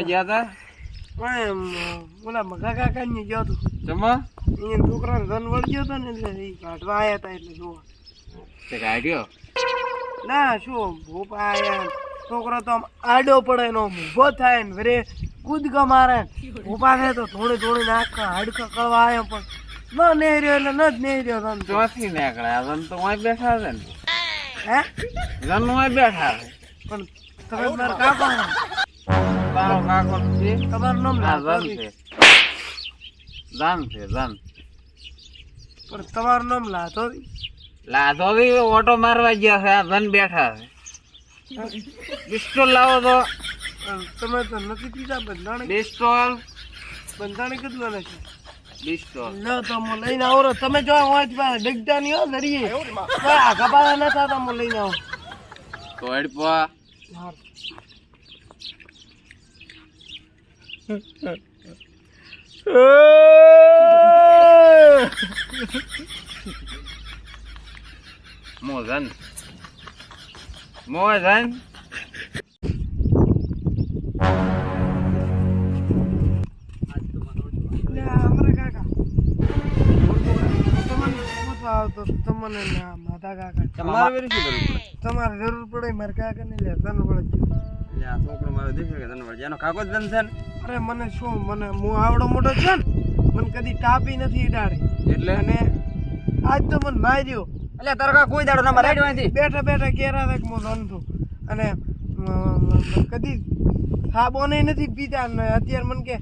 ચોય ગયા તા? પણ એમ, ઓલા મગા કાકા ને ગયો તો. જમા અહીંયા છોકરાને ધન વળગ્યો હતો ને એટલે ઈ કાઢવા આયા હતા એટલે જોવા. તે કાઢ્યો ના શું ભોપા આયા છોકરો તો આમ આડો પડે નો ઊભો થાય ને વરે કૂદકા મારે ભોપા થાય તો થોડી થોડી નાખા હાડકા કળવા આવ્યો પણ ન નેહર્યો એટલે ન જ નેહર્યો તને તો. ચોથી નીકળ્યા જન તો વાંય બેઠા છે ને? હે? ધન વાંચ બેઠા છે. પણ તમે મારા કાકા ને. છે તમારું નામ હા છે જન છે જન પણ તમારું નામ લાતો લાધો બી ઓટો મારવા ગયા છે આ ધન બેઠા છે પિસ્તોલ લાવો તો તમે તો નથી પીતા બંધાણી પિસ્તોલ બંધાણી કેટલું નથી પિસ્તોલ ના તો હું લઈને આવો તમે જો હોય પાછા હો ધરીએ આ ગપાડા ન થતા લઈને આવું તો મો જન મો જન લે, અમારા કાકા. તમને ને માતા કાકા. તમારે પડે? તમારે જરૂર પડે મારે કાકા ને લે તને પડે છોકરો મારો દેખાય કે તને વળે એનો કાકો જ ધન છે ને? અરે મને શું મને હું આવડો મોટો છે ને મને કદી ટાપી નથી ઈડાડી. એટલે? અને આજ તો મને માર્યો. એટલે તરકા કોઈ દાડો ના મારે બેઠા બેઠા કેરા તક હું રમતો અને કદી સાબોને નથી પીતા ને અત્યારે મને કે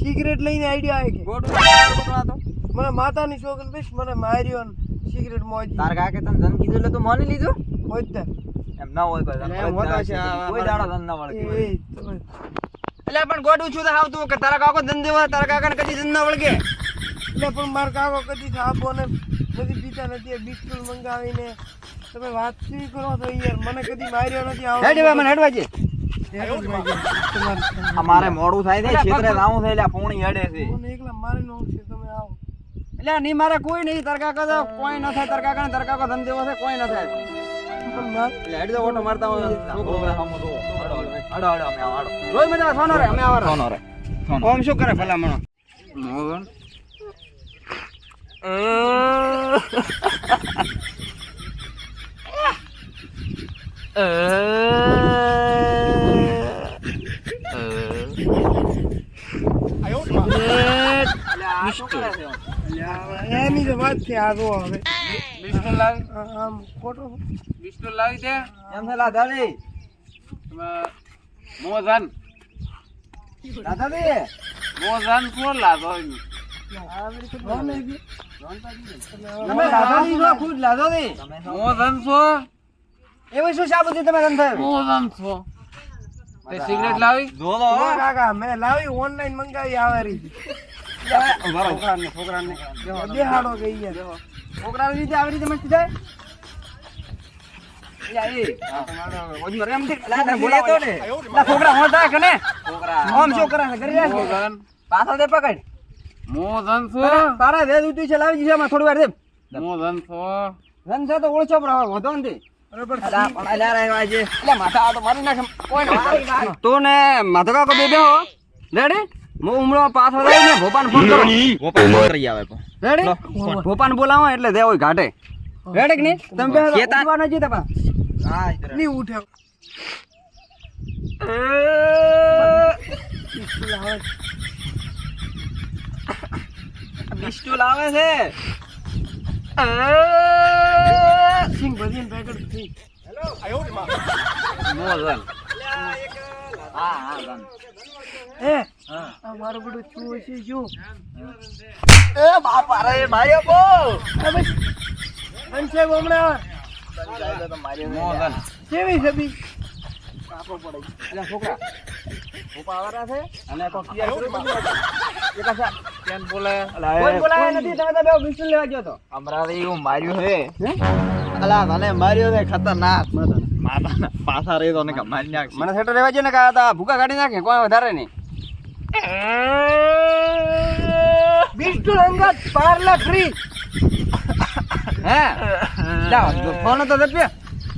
સિગરેટ લઈને આઈડિયા આવે કે. ગોડું તો મને માતાની છોકરી બસ મને માર્યો ને સિગરેટ મોજ. તાર કાકે તને ધન કીધું એટલે તું માની લીધું? હોય. એમ ના હોય કોઈ દાડો ધન ના વળગે. એટલે પણ ગોડું છું તો આવતું કે તારા કાકો ધંધે હોય તારા કાકાને કદી ધંધા ના વળગે? એટલે પણ મારા કાકો કદી આપો ને બધી પીતા નથી બિસ્કુટ મંગાવીને. તમે વાત કેવી કરો તો યાર? મને કદી માર્યો નથી આવો. હેડવા મને હેડવા જે અમારે મોડું થાય છે ક્ષેત્રે જાવું થાય એટલે પોણી હેડે છે. મને એકલા મારી નો છે તમે આવો. એટલે નહીં મારે કોઈ નહીં. તરકા કાકા કોઈ ન થાય તરકા કાકા તરકા કો કાકો ધન કોઈ ન થાય. અમે આવો હડો રોજ મજા અમે આવો સોનો રે શું કરે ભલા મણો એની તો વાત છે આ જો હવે આમ ખોટો. બિસ્ટોલ લાવી દે. એમ છે લાધા મોઝન લાધા મોઝન કોણ લાધો મોઝન છો એવું શું સાબુ તમે ધન મોઝન છો. તે સિગરેટ લાવી? જો કાકા મેં લાવી ઓનલાઈન મંગાવી આવે રહી છોકરાને છોકરાને દેહાડો ગઈ છોકરાને રીતે આવી રીતે મસ્તી થાય છોકરા હોતા કે ને આમ શું કરે છે કરી રહ્યા છે પાછળ દે પકડ મોદન છો તારા વેદ ઉઠી છે લાવી દીધી થોડી વાર દે મોદન છો રન છે તો ઓળખો પર વધો નથી બરાબર અલા, પણ અલા રે વાજે. એટલે માથા આ તો મારી નાખે. કોઈ ના. તું ને માથા કાકો બે બેહો. રેડી? હું ઉમરો પાછો રહી ને ભોપાને ફોન કરો. ભોપાને ફોન કરી આવે તો. રેડી? ભોપાને બોલાવો એટલે દેવો ઘાટે. રેડી કે નહીં? તમે બે નથી દેતા પા. નહીં બિસ્ટુ લાવે આવે છે. સિંગ ભજીને પેકેટ થઈ મોદન હા, હા, જન એ હા. મારો બધું શું છે જો એ બાપા રે, ભાઈ બો આ બસ મોદન કેવી છે બી? એટલે છોકરા ભોપા છે? અને કોક તૈયાર કરી દીધું. એક આ કેમ બોલે? કોઈ બોલાવે નથી તમે તો બે બિસ્ટુલ લેવા ગયો તો. હમણાં એવું માર્યું હે? અલા મને માર્યો છે ખતરનાક માતા પાછા રહી તો ને મારી નાખ મને સેટર રહેવા છે ને કા તા ભૂકા કાઢી નાખે કોઈ વધારે નહીં. બિસ્ટુ અંગત પાર્લા ફ્રી. હે? જાઓ ફોન તો દે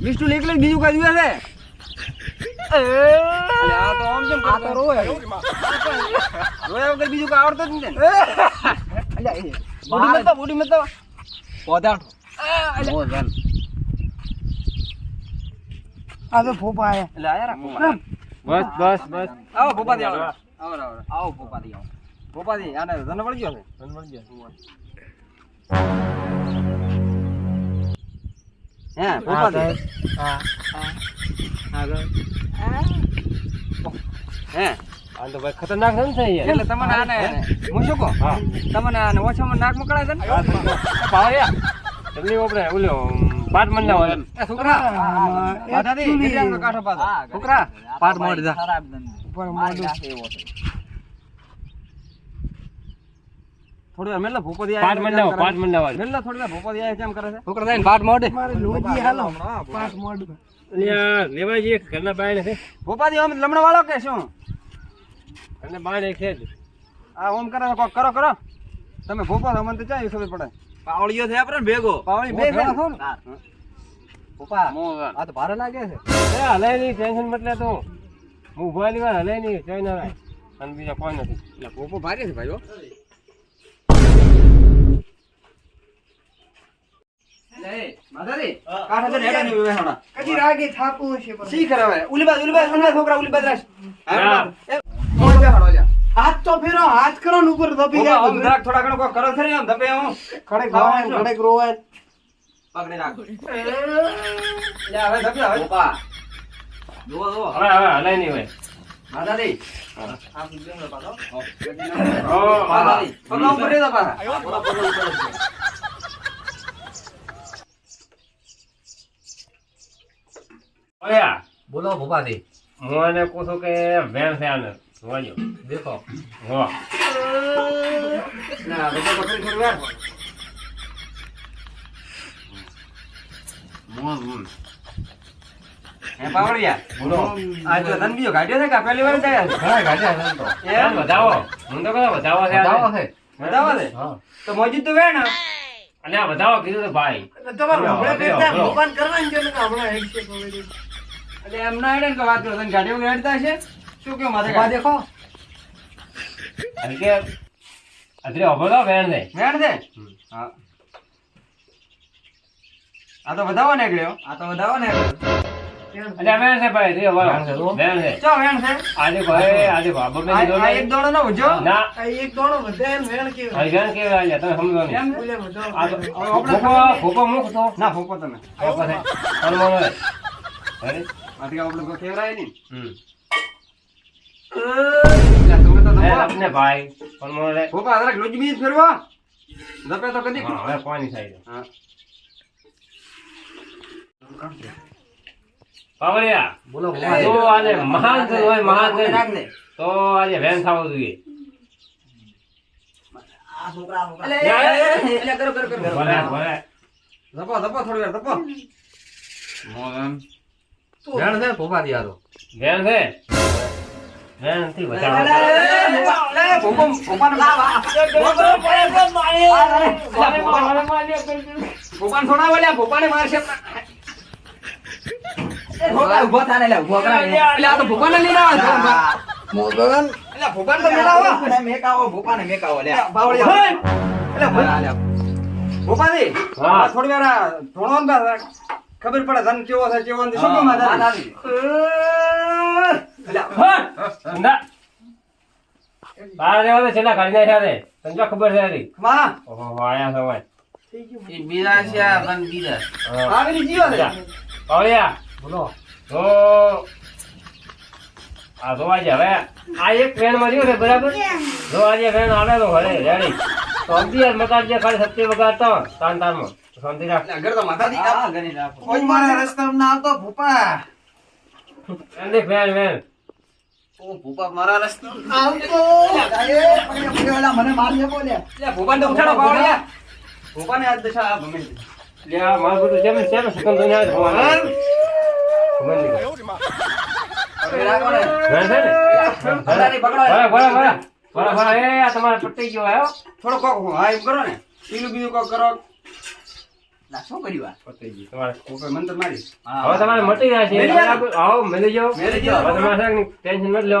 મિસ્ટુ એકલે બીજું કઈ દિવસ હે બીજું કઈ આવડતું જ ને બુડી મત તો, બુડી મત તો. આ તો ફોફા આયા. એટલે આયા રા બસ બસ બસ. આવો ભોપાથી આવો. આવો. આવો આને ધન છે હે ભોપાથી હા હે. આ તો ભાઈ ખતરનાક છે ને એટલે તમને આને હું? શું કહું? તમને આને ઓછામાં નાક મોકલાય છે ને? પાવડિયા તમને આપણે ઓલો પાટ મન ના હોય છોકરા દાદાજી, actually દીકરાનો છોકરા પાટ મોડી જા. ઉપર મોઢું થોડી વાર મેલ્લો ભોપો દી પાટ હોય પાટ ના હોય મેલ્લો થોડી વાર ભોપો દી કેમ કરે છે. છોકરા જઈને પાટ મોડે મારે લોહી હાલો. પાસ મોઢું. અહીંયા લેવા ઘરના બાય છે. ભોપા દી આમ લમણા વાળો કે શું? ઘરના બાય છે આ ઓમ કરે કોક કરો કરો. તમે ભોપા અમને તો ચાઈ ખબર પડે? પાવળીઓ છે આપણે ભેગો. પાવળી બે છે ભોપા આ તો ભારે લાગે છે. એ હલાય નહીં ટેન્શન મતલે તો હું ભોયલી વાર હલાય નહીં ચાય ના અને બીજા કોઈ નથી. એટલે ભોપો ભારે છે ભાઈઓ માતાજી કાંઠા જઈને હેડા નહીં બેસવાના. કદી રાગે થાપું છે પણ. શી કરે હવે? ઉલી બાજુ, ઉલી બાજુ, ઉલી બાજુ, છોકરા, ઉલી બાજુ રાખ. હા. એ, મોઢું બેહાડો જા. હાથ તો ફેરો હાથ કરો ને ઉપર દબી ભોપા, આમ જાય જરાક થોડા ઘણો કોક કરો ખરી, આમ ધપે આમ. ખડેક રોવાય ને ખડેક રોવાય ને. પગને હવે ધપે, હવે. ભોપા. જુઓ, જુઓ. હવે હવે હલાય નહીં હોય માતાજી. આ બીજો પાછો. ઓ, માતાજી. પગલા ઉપર રહેતા પાછા. પગલા ઉપર જ છે. ઓયા. બોલો ભોપાથી હું એને કહું છું કે વેણ છે આને. જોવાજો દેખો. હો ના પકડી વાર હે પાવડિયા બોલો. આ જો ધન કાઢ્યો છે કે પહેલી વાર જાય ઘણા ગાંઠિયા તો. એમ? વધાવો હું તો કહો વધાવો છે આજે. વધાવો છે? હા? તો મોજૂદ તો વેણ અને આ વધાવો કીધું તો ભાઈ. તમારે હમણાં કરવાની છે ને હમણાં. એટલે એમ ના હેડે કે વાત કરો તને ગાડીઓ હેડતા છે શું કેવું માથે આ દેખો. કે અત્રે થો વેણ દે. વેણ દે? હા. આ તો વધાવો નીકળ્યો. આ તો વધાવો નીકળ્યો. એટલે વેણ છે ભાઈ રે વાળો વેણ છે ચો વેણ છે આજે ભાઈ આજે બાબો મેં દોડો એક. દોડો નો ઉજો ના. એક દોડો વધે ને વેણ કે ભાઈ વેણ કે આજે તમે સમજો ને એમ બોલે બધો આ તો આપણે ભૂકો ભૂકો મુખ તો ના ફોપો તમે. ફોકો છે. અરે આથી આપણે કોઈ કેવરાય નહીં હમ તમે તો એ ધપો. આપને ભાઈ હનુમાન રે ફોપા જરાક લોજ બીજ ફેરવો ધપે તો કદી હા હવે કોની સાઈડ હા પાવડિયા બોલો તો આજે મહાન જન હોય મહાન તો આજે થવું જોઈએ ભલે ભલે ધપો ધપો થોડી વાર ધપો વેણ છે ભોપા દિયા તો? વેણ છે? વેનથી વધારે ભોપાન થોડા વાલ્યા ભોપાને મારશે. ઊભો થાને લે ઊભો કરા એટલે આ તો ભોપાને લઈને આવે મોગન એટલે ભોપાન તો લઈને આવે. મેકાવો ભોપાને મેકાવો લે. બાવળિયા. એટલે ભોપા હા. થોડી વાર બાર ખબર પડે ધન કેવો છે કેવો નથી? શું કહો ધન ઊંધા. તારા જેવા તો છેલ્લા કાઢી નાખ્યા છે તને ખબર છે હરી. માં? ઓહો આયા છે એ બીરા છે આ બીજા. બીરા આવી જીવો છે પાવડિયા બોલો. તો આ તો આજે હવે આ એક ફ્રેન્ડમાં રહ્યો છે બરાબર? જો આજે ફ્રેન્ડ આવે તો હરે રેડી. તો અગિયાર મકાન જે ખાલી સત્ય વગાડતો તાન તાનમાં શાંતિ રાખ. આગળ તો રાખો. કોઈ મારા ના આવતો ભૂપા. ઓ ભૂપા મારા રસ્તા આવતો. મને મારી એટલે ભૂપાને ઉઠાડો ભૂપાને દશા આ લે આ મારું બધું જેમ સુકન ને. ને? તમારે ગયો થોડો કોક હા એમ કરો ને. પીલું બીજું કોક કરો. લા, શું કર્યું આ? પતી ગયું. તમારે ઉપર મંતર મારી હવે તમારે મટી જાય છે. આવો મેલી જાઓ. મેલી જાઓ. હવે તમારે ટેન્શન મત લો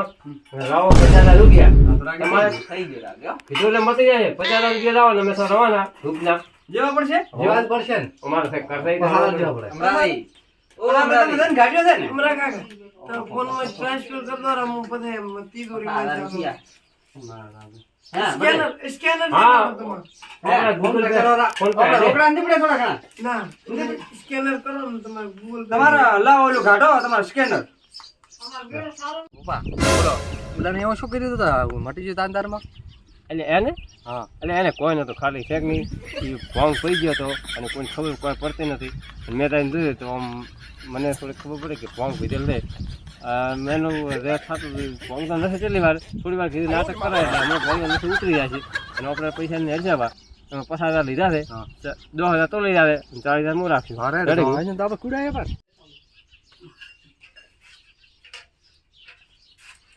લાવો પચાસ રૂપિયા. તમારે થઈ ગયું લાગે, એટલે મટી જાય છે. પચાસ રૂપિયા લાવો ને અમે તો રવાના. રૂપના જેવા પડશે? જેવા પડશે ને. અમારે કરતા ના. ઓલા બધા છે ને? કાકા તારા ફોનમાં ટ્રાન્સફર રહો હું પછી તિજોરીમાં જાઉં. શું કર્યું હતું મટી ગયું તાંદારમાં એટલે એને? હા. એટલે એને કોઈ નતું ખાલી શેક નહીં એ ભોંગ પડી ગયો હતો અને કોઈ ખબર કોઈ પડતી નથી. મેં તાઈને જોયું તો આમ મને થોડી ખબર પડે કે ભોંગ પીધેલ મેનું રે થતું ભોંગ તો નથી કેટલી વાર થોડી વાર કીધું નાટક કરાય એટલે અમે ભોંગ નથી ઉતરી જાય છે અને આપણે પૈસા ને હજાર અમે પચાસ હજાર લીધા છે. દસ હજાર તો લઈ આવે. ચાલીસ હજાર હું રાખ્યું? આપણે કુડાય પણ.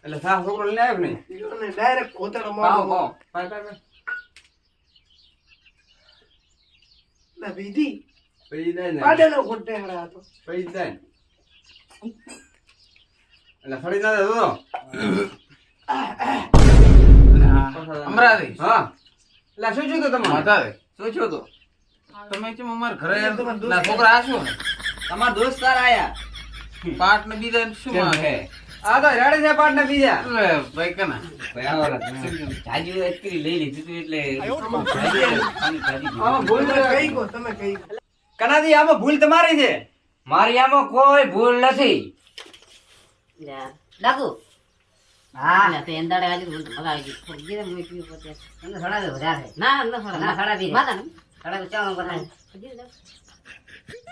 એટલે સા છોકરો લઈ આવ્યો કે નહીં? ડાયરેક્ટ ખોતેડો મારો પાવ. પાય, પાય, પાય. ના વિધિ પૈ જાય ને પાડેલો ખોટેડા હતો. પૈ જાય ને એટલે ફરી ના તો હા. એટલે શું તું તમારે? માતાવે શું તું? તમે કેમ અમાર ઘરે છોકરા આશો ને? તમારા દોસ્તાર આયા. પાટ ને બીજા શું માંગે? આ તો રેડી છે પાટ ને. બીજા એટલે ભાઈ કના આમાં ભૂલ કઈ તમે કઈ ગો કનાથી આમાં ભૂલ તમારી છે? મારી આમાં કોઈ ભૂલ નથી. હા ને તે પીવું પોતે તમને સડાવે વધારે ના ના સડા ના, સડા પીરે. માતા ને સડાવે ચાલો બધા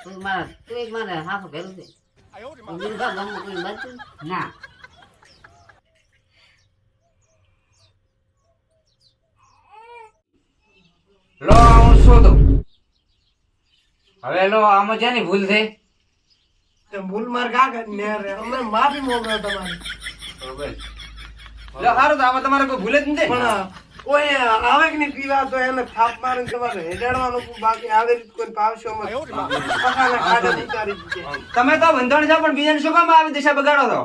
તું મારા તું એક મારે હાફ ભેરું છે તું બીજું કાં ગામમાં કોઈ બચતું ના લો હું શોધું હવે લો આમાં જેની ભૂલ થઈ તે ભૂલ માર કાકા ને રે અમે માફી મોકલો તમારી. લે સારું તો આમાં તમારે કોઈ ભૂલ જ નથી પણ કોઈ આવે કે નહીં પીવા તો એને થાપ મારીને તમારે હેડાડવાનું બાકી આવે કોઈ પાવશો મત. તમે તો બંધાણ છો પણ બીજાને શું કામ આવી દિશા બગાડો છો?